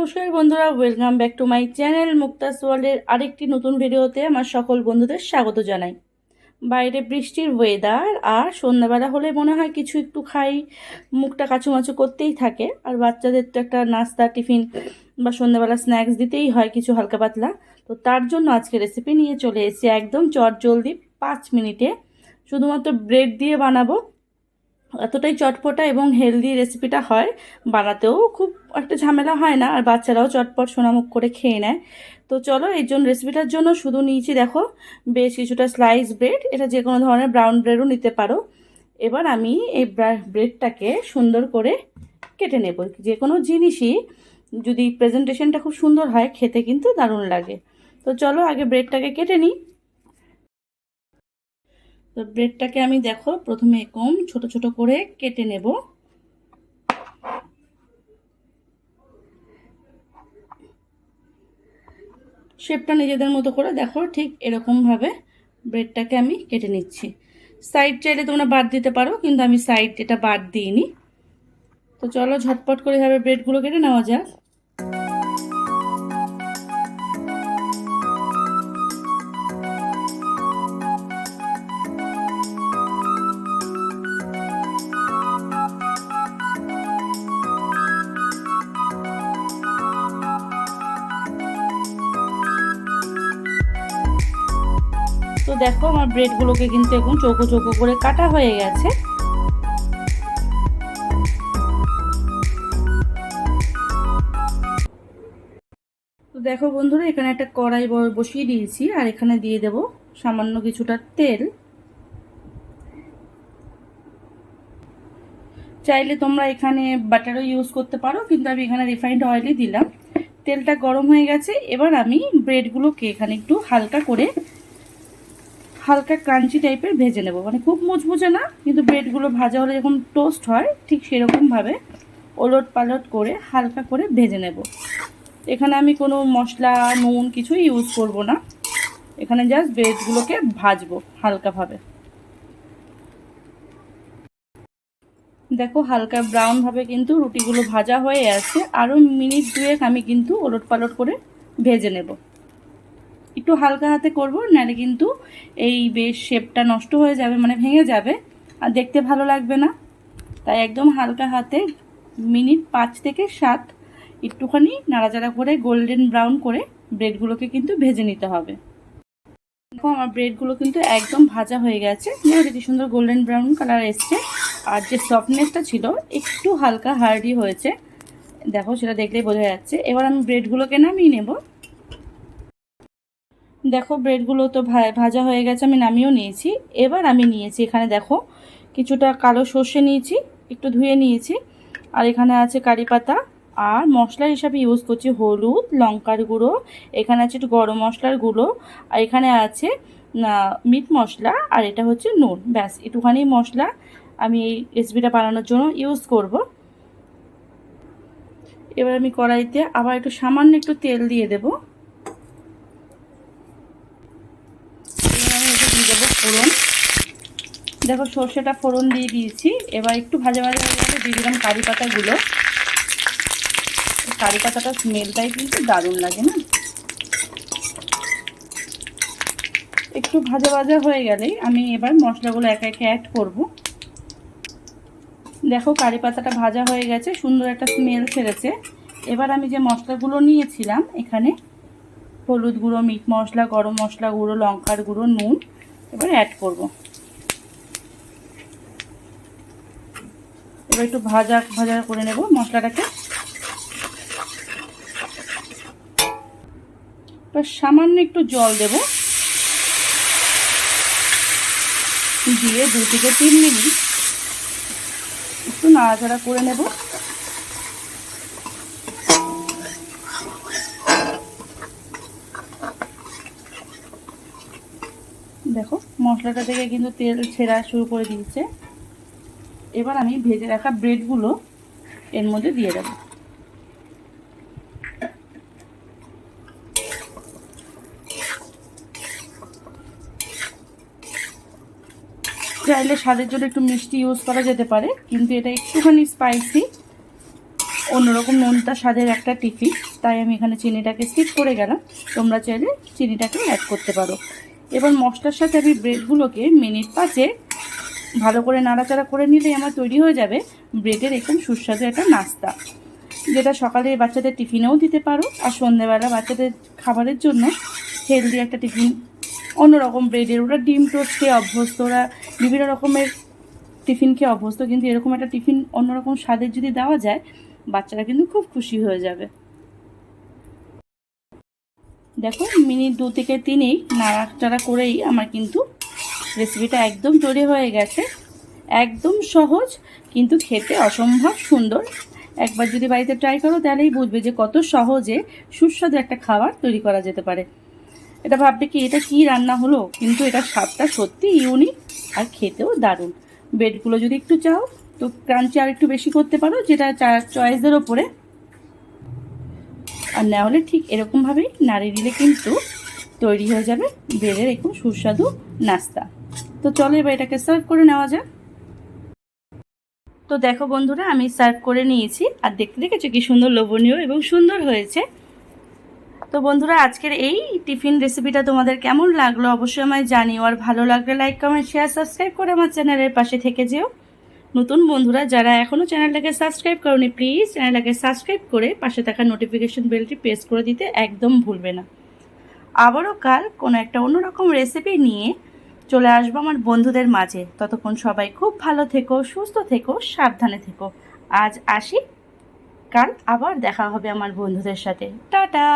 নমস্কার বন্ধুরা welcome back to my channel Mukta's ওয়ার্ল্ডের আরেকটি নতুন ভিডিওতে আমার সকল বন্ধুদের স্বাগত জানাই। বাইরে বৃষ্টির ওয়েদার আর সন্ধ্যাবেলা হলে মনে হয় কিছু একটু খাই, মুখটা কাচুমাচু করতেই থাকে। আর বাচ্চাদের তো একটা নাস্তা, টিফিন বা সন্ধ্যাবেলা স্ন্যাক্স দিতেই হয় কিছু হালকা পাতলা। তো তার জন্য আজকে রেসিপি নিয়ে চলে এসেছি একদম চট জলদি পাঁচ মিনিটে। শুধুমাত্র ব্রেড দিয়ে বানাবো এতটাই চটপটা এবং হেলদি রেসিপিটা হয়, বানাতেও খুব একটা ঝামেলা হয় না, আর বাচ্চারাও চটপট সোনামুখ করে খেয়ে নেয়। তো চলো এই জন্য রেসিপিটার জন্য শুধু নিয়েছি দেখো, বেশ কিছুটা স্লাইস ব্রেড এটা যে কোনো ধরনের ব্রাউন ব্রেডও নিতে পারো। এবার আমি এই ব্রেডটাকে সুন্দর করে কেটে নেব। যে কোনো জিনিসই যদি প্রেজেন্টেশনটা খুব সুন্দর হয়, খেতে কিন্তু দারুণ লাগে। তো চলো আগে ব্রেডটাকে কেটে নিই। তো ব্রেডটাকে আমি দেখো, প্রথমে কম ছোট ছোট করে কেটে নেব। শেপটা নিজেদের মতো করে দেখো, ঠিক এরকমভাবে ব্রেডটাকে আমি কেটে নিচ্ছি। সাইড চাইলে তোমরা বাদ দিতে পারো, কিন্তু আমি সাইড এটা বাদ দিইনি। তো চলো ঝটপট করে এভাবে ব্রেডগুলো কেটে নেওয়া যাক। দেখো আমার ব্রেডগুলোকে কিন্তু এখন চৌকো চৌকো করে কাটা হয়ে গেছে। তো দেখো বন্ধুরা, এখানে একটা কড়াই বসিয়ে দিয়েছি, আর এখানে দিয়ে দেব সামান্য কিছুটা তেল। চাইলে তোমরা এখানে বাটারও ইউজ করতে পারো, কিন্তু আমি এখানে রিফাইন্ড অয়েলই দিলাম। তেলটা গরম হয়ে গেছে, এবার আমি ব্রেডগুলোকে এখানে একটু হালকা করে হালকা ক্রাঞ্চি টাইপের ভেজে নেব। মানে খুব মুচমুচে না, কিন্তু ব্রেডগুলো ভাজা হলে যখন টোস্ট হয়, ঠিক সেরকমভাবে ওলট পালট করে হালকা করে ভেজে নেব। এখানে আমি কোনো মশলা, নুন কিছুই ইউজ করব না। এখানে জাস্ট ব্রেডগুলোকে ভাজবো হালকাভাবে দেখো হালকা ব্রাউনভাবে কিন্তু রুটিগুলো ভাজা হয়ে আছে আরও মিনিট দুয়েক আমি কিন্তু ওলট পালট করে ভেজে নেব। একটু হালকা হাতে করব, নাহলে কিন্তু এই বেশ শেপটা নষ্ট হয়ে যাবে মানে ভেঙে যাবে। আর দেখতে ভালো লাগবে না। তাই একদম হালকা হাতে মিনিট পাঁচ থেকে সাত একটুখানি নাড়াচাড়া করে গোল্ডেন ব্রাউন করে ব্রেডগুলোকে কিন্তু ভেজে নিতে হবে। দেখো, আমার ব্রেডগুলো কিন্তু একদম ভাজা হয়ে গেছে। দেখো সুন্দর গোল্ডেন ব্রাউন কালার এসছে। আর যে সফটনেসটা ছিল, একটু হালকা হার্ডি হয়েছে। দেখো, সেটা দেখলেই বোঝা যাচ্ছে। এবার আমি ব্রেডগুলোকে নামিয়ে নেব। দেখো ব্রেডগুলো তো ভাজা হয়ে গেছে, আমি নামিয়েও নিয়েছি। এবার আমি নিয়েছি এখানে দেখো, কিছুটা কালো সর্ষে নিয়েছি, একটু ধুয়ে নিয়েছি। আর এখানে আছে কারি পাতা। আর মশলা হিসাবে ইউজ করছি হলুদ, লঙ্কার গুঁড়ো, এখানে আছে একটু গরম মশলার গুঁড়ো, আর এখানে আছে মিট মশলা, আর এটা হচ্ছে নুন। ব্যাস, একটুখানি মশলা আমি এই রেসিপিটা বানানোর জন্য ইউজ করব। এবার আমি কড়াইতে আবার একটু সামান্য একটু তেল দিয়ে দেবো। ফোড়ন। দেখো সর্ষেটা ফোড়ন দিয়ে দিয়েছি। এবার একটু ভাজা ভাজা হয়ে গেলে দিয়ে দিলাম কারি পাতাগুলো। কারি পাতাটা স্মেলটাই কিন্তু দারুণ লাগে না? একটু ভাজা ভাজা হয়ে গেলেই আমি এবার মশলাগুলো একে একে অ্যাড করব। দেখো কারি পাতাটা ভাজা হয়ে গেছে, সুন্দর একটা স্মেল ছেড়েছে। এবার আমি যে মশলাগুলো নিয়েছিলাম এখানে হলুদ গুঁড়ো, মিট মশলা, গরম মশলা গুঁড়ো, লঙ্কার গুঁড়ো, নুন এবার অ্যাড করব। এবার একটু ভাজা ভাজা করে নেব মশলাটাকে। এবার সামান্য একটু জল দেব। দিয়ে দু থেকে তিন মিনিট একটু নাড়াচাড়া করে নেব। মশলাটা থেকে কিন্তু তেল ছেঁড়া শুরু করে দিয়েছে। এবার আমি ভেজে রাখা ব্রেডগুলো এর মধ্যে দিয়ে দেব। চাইলে স্বাদের জন্য একটু মিষ্টি ইউজ করা যেতে পারে, কিন্তু এটা একটুখানি স্পাইসি অন্যরকম নোনতা স্বাদের একটা টিফিন তাই আমি এখানে চিনিটাকে স্কিপ করে গেলাম। তোমরা চাইলে চিনিটাকে অ্যাড করতে পারো। এবার মশলার সাথে আমি ব্রেডগুলোকে মিনিট পাঁচে ভালো করে নাড়াচাড়া করে নিলেই আমার তৈরি হয়ে যাবে ব্রেডের একদম সুস্বাদু একটা নাস্তা, যেটা সকালে বাচ্চাদের টিফিনেও দিতে পারো আর সন্ধ্যেবেলা বাচ্চাদের খাবারের জন্য হেলদি একটা টিফিন। অন্যরকম ব্রেডের ওরা ডিম টোস্ট খেয়ে অভ্যস্ত, ওরা বিভিন্ন রকমের টিফিন খেয়ে অভ্যস্ত, কিন্তু এরকম একটা টিফিন অন্যরকম স্বাদের যদি দেওয়া যায়, বাচ্চারা কিন্তু খুব খুশি হয়ে যাবে। দেখো, মিনিট দু থেকে তিনেই নাড়াচাড়া করেই আমার কিন্তু রেসিপিটা একদম তৈরি হয়ে গেছে। একদম সহজ, কিন্তু খেতে অসম্ভব সুন্দর। একবার যদি বাড়িতে ট্রাই করো, তাহলেই বুঝবে যে কত সহজে সুস্বাদু একটা খাবার তৈরি করা যেতে পারে। এটা ভাববে কি, এটা কি রান্না হলো? কিন্তু এটা স্বাদটা সত্যি ইউনিক আর খেতেও দারুণ। ব্রেডগুলো যদি একটু চাও, তো ক্রাঞ্চি আর একটু বেশি করতে পারো, যেটা চয়েসের ওপরে। আর না হলে ঠিক এরকমভাবেই নাড়িয়ে দিলে কিন্তু তৈরি হয়ে যাবে ব্রেডের একটু সুস্বাদু নাস্তা। তো চলো এবার এটাকে সার্ভ করে নেওয়া যাক। তো দেখো বন্ধুরা, আমি সার্ভ করে নিয়েছি আর দেখতে দেখেছ কি সুন্দর লোভনীয় এবং সুন্দর হয়েছে। তো বন্ধুরা, আজকের এই টিফিন রেসিপিটা তোমাদের কেমন লাগল অবশ্যই আমায় জানিও। আর ভালো লাগলে লাইক কমেন্ট শেয়ার সাবস্ক্রাইব করে আমার চ্যানেলের পাশে থেকে যেও। নতুন বন্ধুরা, যারা এখনও চ্যানেলটাকে সাবস্ক্রাইব করনি, প্লিজ চ্যানেলটাকে সাবস্ক্রাইব করে পাশে থাকা নোটিফিকেশন বেলটি প্রেস করে দিতে একদম ভুলবে না। আবারও কাল কোনো একটা অন্যরকম রেসিপি নিয়ে চলে আসব আমার বন্ধুদের মাঝে। ততক্ষণ সবাই খুব ভালো থেকো, সুস্থ থেকো, সাবধানে থেকো। আজ আসি, কাল আবার দেখা হবে আমার বন্ধুদের সাথে। টাটা!